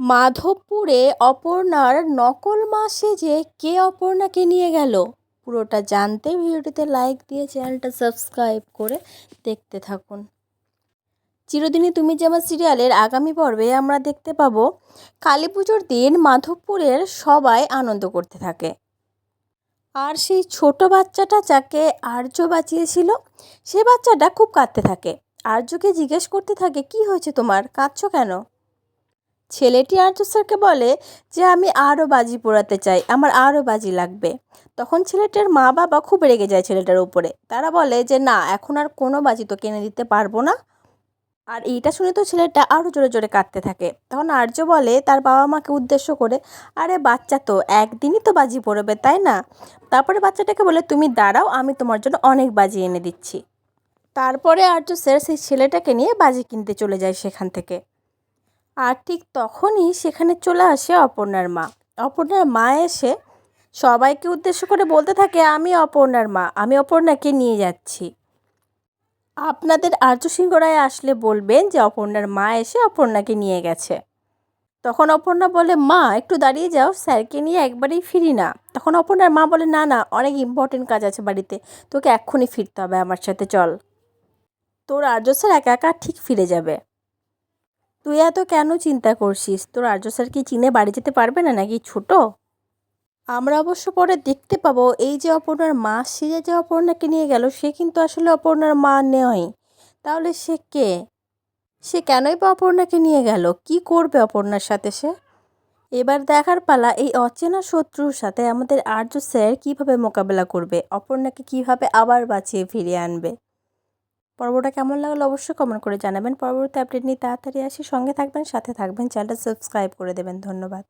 মাধবপুরে অপর্ণার নকল মাসে যে কে অপর্ণাকে নিয়ে গেল? পুরোটা জানতে ভিডিওটিতে লাইক দিয়ে চ্যানেলটা সাবস্ক্রাইব করে দেখতে থাকুন। চিরদিনই তুমি যে আমার সিরিয়ালের আগামী পর্বে আমরা দেখতে পাবো, কালী পুজোর দিন মাধবপুরের সবাই আনন্দ করতে থাকে। আর সেই ছোট বাচ্চাটা যাকে আর্য বাঁচিয়েছিল, সে বাচ্চাটা খুব কাঁদতে থাকে। আর্যকে জিজ্ঞেস করতে থাকে, কি হয়েছে তোমার? কাঁদছো কেন? ছেলেটি আর্য স্যারকে বলে যে, আমি আরও বাজি পোড়াতে চাই, আমার আরও বাজি লাগবে। তখন ছেলেটার মা বাবা খুব রেগে যায় ছেলেটার উপরে। তারা বলে যে, না, এখন আর কোনো বাজি তো কিনে দিতে পারব না। আর এইটা শুনে তো ছেলেটা আরও জোরে জোরে কাঁদতে থাকে। তখন আর্য বলে, তার বাবা মাকে উদ্দেশ্য করে, আরে বাচ্চা তো, একদিনই তো বাজি পড়বে, তাই না? তারপরে বাচ্চাটাকে বলে, তুমি দাঁড়াও, আমি তোমার জন্য অনেক বাজি এনে দিচ্ছি। তারপরে আর্য স্যার সেই ছেলেটাকে নিয়ে বাজি কিনতে চলে যায় সেখান থেকে। আর ঠিক তখনই সেখানে চলে আসে অপর্ণার মা। অপর্ণার মা এসে সবাইকে উদ্দেশ্য করে বলতে থাকে, আমি অপর্ণার মা, আমি অপর্ণাকে নিয়ে যাচ্ছি। আপনাদের আর্য সিংহ রায় আসলে বলবেন যে অপর্ণার মা এসে অপর্ণাকে নিয়ে গেছে। তখন অপর্ণা বলে, মা, একটু দাঁড়িয়ে যাও, স্যারকে নিয়ে একবারেই ফিরি না। তখন অপর্ণার মা বলে, না না, অনেক ইম্পর্টেন্ট কাজ আছে বাড়িতে, তোকে এক্ষুনি ফিরতে হবে আমার সাথে, চল। তোর আর্য স্যার একা একা ঠিক ফিরে যাবে। তুই এত কেন চিন্তা করছিস? তোর আর্য স্যার কি চিনে বাড়ি যেতে পারবে না নাকি ছোট? আমরা অবশ্য পরে দেখতে পাবো। এই যে অপর্ণার মা সেজে যে অপর্ণাকে নিয়ে গেল, সে কিন্তু আসলে অপর্ণার মা নয়। তাহলে সে কে? সে কেনই বা অপর্ণাকে নিয়ে গেল? কি করবে অপর্ণার সাথে সে? এবার দেখার পালা এই অচেনা শত্রুর সাথে আমাদের আর্য স্যার কীভাবে মোকাবেলা করবে? অপর্ণাকে কীভাবে আবার বাঁচিয়ে ফিরিয়ে আনবে? পর্বটা কেমন লাগল অবশ্যই কমেন্ট করে জানাবেন। পরবর্তী আপডেট নিয়ে তাড়াতাড়ি আসি। সঙ্গে থাকবেন, সাথে থাকবেন। চ্যানেলটা সাবস্ক্রাইব করে দেবেন। ধন্যবাদ।